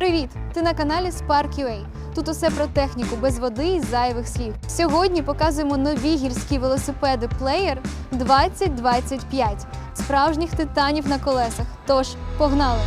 Привіт! Ти на каналі Spark.ua. Тут усе про техніку без води і зайвих слів. Сьогодні показуємо нові гірські велосипеди Player 2025 справжніх титанів на колесах. Тож, погнали!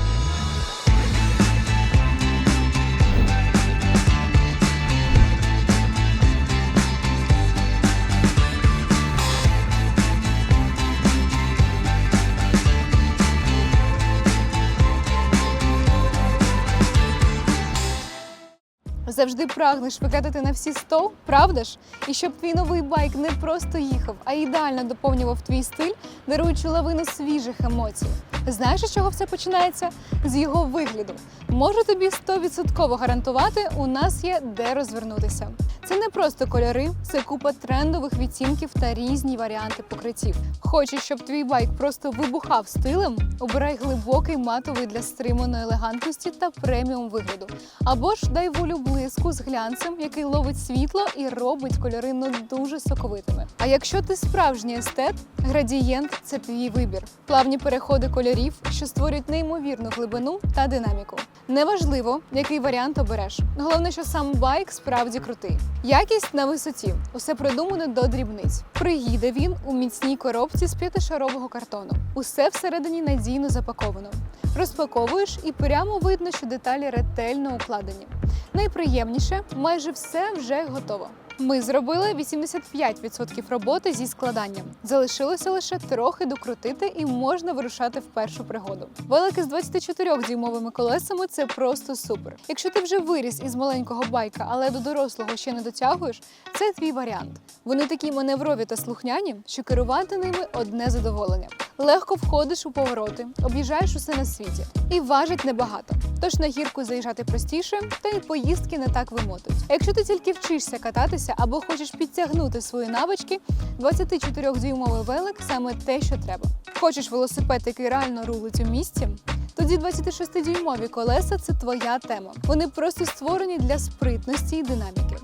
Завжди прагнеш викатати на всі 100, правда ж? І щоб твій новий байк не просто їхав, а ідеально доповнював твій стиль, даруючи лавину свіжих емоцій. Знаєш, з чого все починається? З його вигляду. Можу тобі 100% гарантувати, у нас є де розвернутися. Це не просто кольори, це купа трендових відтінків та різні варіанти покриттів. Хочеш, щоб твій байк просто вибухав стилем? Обирай глибокий матовий для стриманої елегантності та преміум вигляду. Або ж дай волю блиску з глянцем, який ловить світло і робить кольори ну дуже соковитими. А якщо ти справжній естет, градієнт це твій вибір. Плавні переходи кольорів, що створюють неймовірну глибину та динаміку. Неважливо, який варіант обереш. Головне, що сам байк справді крутий. Якість на висоті. Усе продумано до дрібниць. Приїде він у міцній коробці з п'ятишарового картону. Усе всередині надійно запаковано. Розпаковуєш і прямо видно, що деталі ретельно укладені. Найприємніше майже все вже готово. Ми зробили 85% роботи зі складанням. Залишилося лише трохи докрутити і можна вирушати в першу пригоду. Велики з 24-дюймовими колесами це просто супер. Якщо ти вже виріс із маленького байка, але до дорослого ще не дотягуєш, це твій варіант. Вони такі маневрові та слухняні, що керувати ними одне задоволення. Легко входиш у повороти, об'їжджаєш усе на світі і важить небагато. Тож на гірку заїжджати простіше, та й поїздки не так вимотують. Якщо ти тільки вчишся кататися або хочеш підтягнути свої навички, 24-дюймовий велик саме те, що треба. Хочеш велосипед, який реально рулить у місті? Тоді 26-дюймові колеса це твоя тема. Вони просто створені для спритності і динаміки.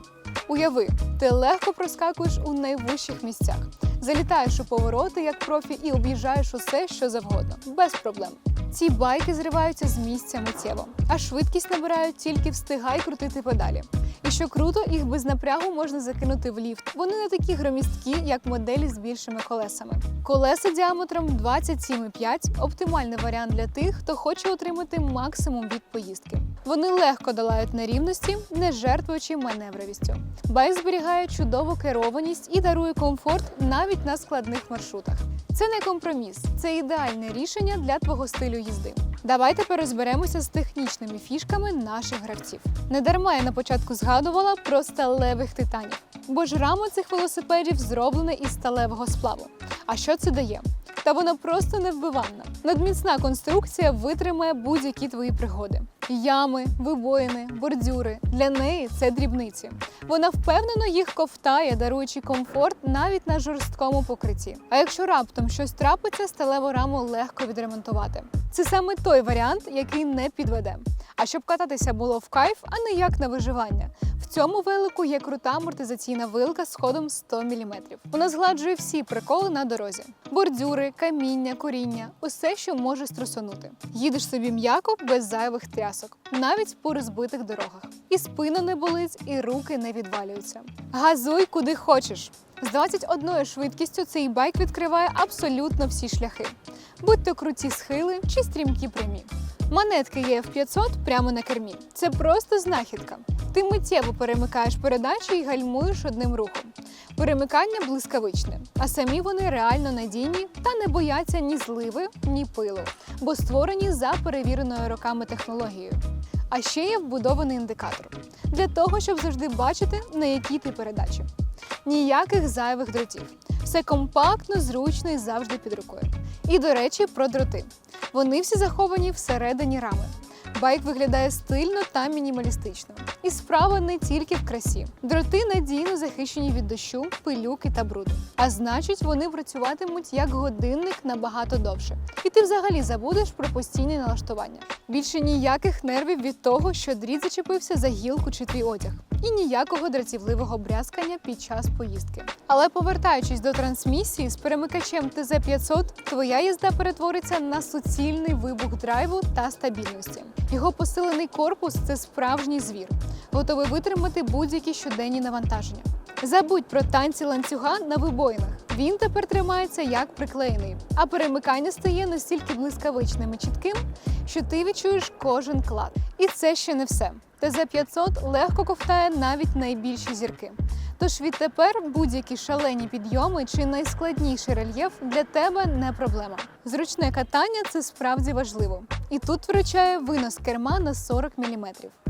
Уяви, ти легко проскакуєш у найвищих місцях, залітаєш у повороти як профі і об'їжджаєш усе, що завгодно, без проблем. Ці байки зриваються з місця миттєво, а швидкість набирають тільки встигай крутити педалі. І що круто, їх без напрягу можна закинути в ліфт. Вони не такі громісткі, як моделі з більшими колесами. Колеса діаметром 27,5 – оптимальний варіант для тих, хто хоче отримати максимум від поїздки. Вони легко долають нерівності, не жертвуючи маневровістю. Байк зберігає чудову керованість і дарує комфорт навіть на складних маршрутах. Це не компроміс, це ідеальне рішення для твого стилю їзди. Давай тепер розберемося з технічними фішками наших гравців. Не дарма я на початку згадувала про сталевих титанів, бо ж рама цих велосипедів зроблена із сталевого сплаву. А що це дає? Та вона просто невбиванна. Надміцна конструкція витримає будь-які твої пригоди. Ями, вибоїни, бордюри для неї це дрібниці. Вона впевнено їх ковтає, даруючи комфорт навіть на жорсткому покритті. А якщо раптом щось трапиться, сталеву раму легко відремонтувати. Це саме той варіант, який не підведе. А щоб кататися було в кайф, а не як на виживання. В цьому велику є крута амортизаційна вилка з ходом 100 мм. Вона згладжує всі приколи на дорозі: бордюри, каміння, коріння, усе, що може струсонути. Їдеш собі м'яко без зайвих трясок, навіть по розбитих дорогах. І спина не болить, і руки не відвалюються. Газуй куди хочеш. З 21 швидкістю цей байк відкриває абсолютно всі шляхи, будь то круті схили чи стрімкі прямі. Манетки є F500 прямо на кермі. Це просто знахідка. Ти миттєво перемикаєш передачі і гальмуєш одним рухом. Перемикання блискавичне, а самі вони реально надійні та не бояться ні зливи, ні пилу, бо створені за перевіреною роками технологією. А ще є вбудований індикатор для того, щоб завжди бачити, на якій ти передачі. Ніяких зайвих дротів. Все компактно, зручно і завжди під рукою. І до речі, про дроти. Вони всі заховані всередині рами. Байк виглядає стильно та мінімалістично. І справа не тільки в красі. Дроти надійно захищені від дощу, пилюки та бруду. А значить, вони працюватимуть як годинник набагато довше. І ти взагалі забудеш про постійне налаштування. Більше ніяких нервів від того, що дріт зачепився за гілку чи твій одяг. І ніякого дратівливого брязкання під час поїздки. Але повертаючись до трансмісії з перемикачем ТЗ-500, твоя їзда перетвориться на суцільний вибух драйву та стабільності. Його посилений корпус це справжній звір, готовий витримати будь-які щоденні навантаження. Забудь про танці ланцюга на вибоїнах. Він тепер тримається як приклеєний, а перемикання стає настільки блискавичним і чітким, що ти відчуєш кожен клад. І це ще не все. ТЗ-500 легко ковтає навіть найбільші зірки. Тож відтепер будь-які шалені підйоми чи найскладніший рельєф для тебе не проблема. Зручне катання це справді важливо. І тут вручає винос керма на 40 мм.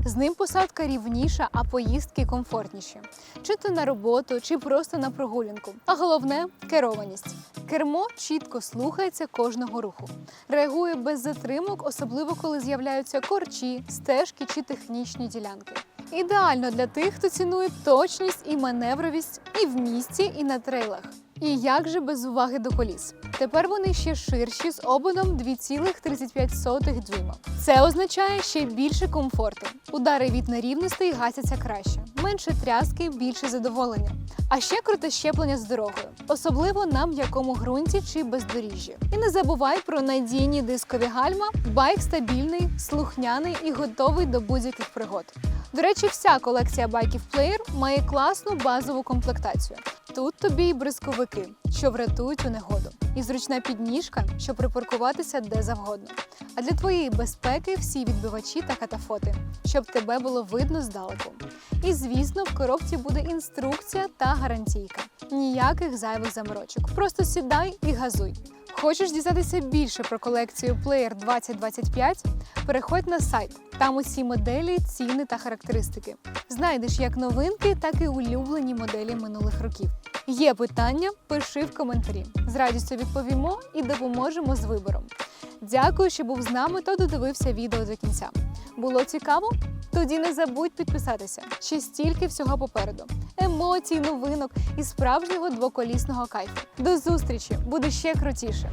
З ним посадка рівніша, а поїздки комфортніші. Чи то на роботу, чи просто на прогулянку. А головне керованість. Кермо чітко слухається кожного руху, реагує без затримок, особливо коли з'являються корчі, стежки чи технічні ділянки. Ідеально для тих, хто цінує точність і маневровість і в місті, і на трейлах. І як же без уваги до коліс? Тепер вони ще ширші з ободом 2,35 дюйма. Це означає ще більше комфорту. Удари від нерівностей гасяться краще, менше тряски, більше задоволення. А ще круте щеплення з дорогою, особливо на м'якому ґрунті чи бездоріжжі. І не забувай про надійні дискові гальма. Байк стабільний, слухняний і готовий до будь-яких пригод. До речі, вся колекція байків Player має класну базову комплектацію. Тут тобі й бризковики, що врятують у негоду, і зручна підніжка, щоб припаркуватися де завгодно. А для твоєї безпеки всі відбивачі та катафоти, щоб тебе було видно здалеку. І звісно, в коробці буде інструкція та гарантійка. Ніяких зайвих заморочок. Просто сідай і газуй. Хочеш дізнатися більше про колекцію Player 2025? Переходь на сайт. Там усі моделі, ціни та характеристики. Знайдеш як новинки, так і улюблені моделі минулих років. Є питання? Пиши в коментарі. З радістю відповімо і допоможемо з вибором. Дякую, що був з нами та додивився відео до кінця. Було цікаво? Тоді не забудь підписатися. Ще стільки всього попереду: емоцій, новинок і справжнього двоколісного кайфу. До зустрічі! Буде ще крутіше!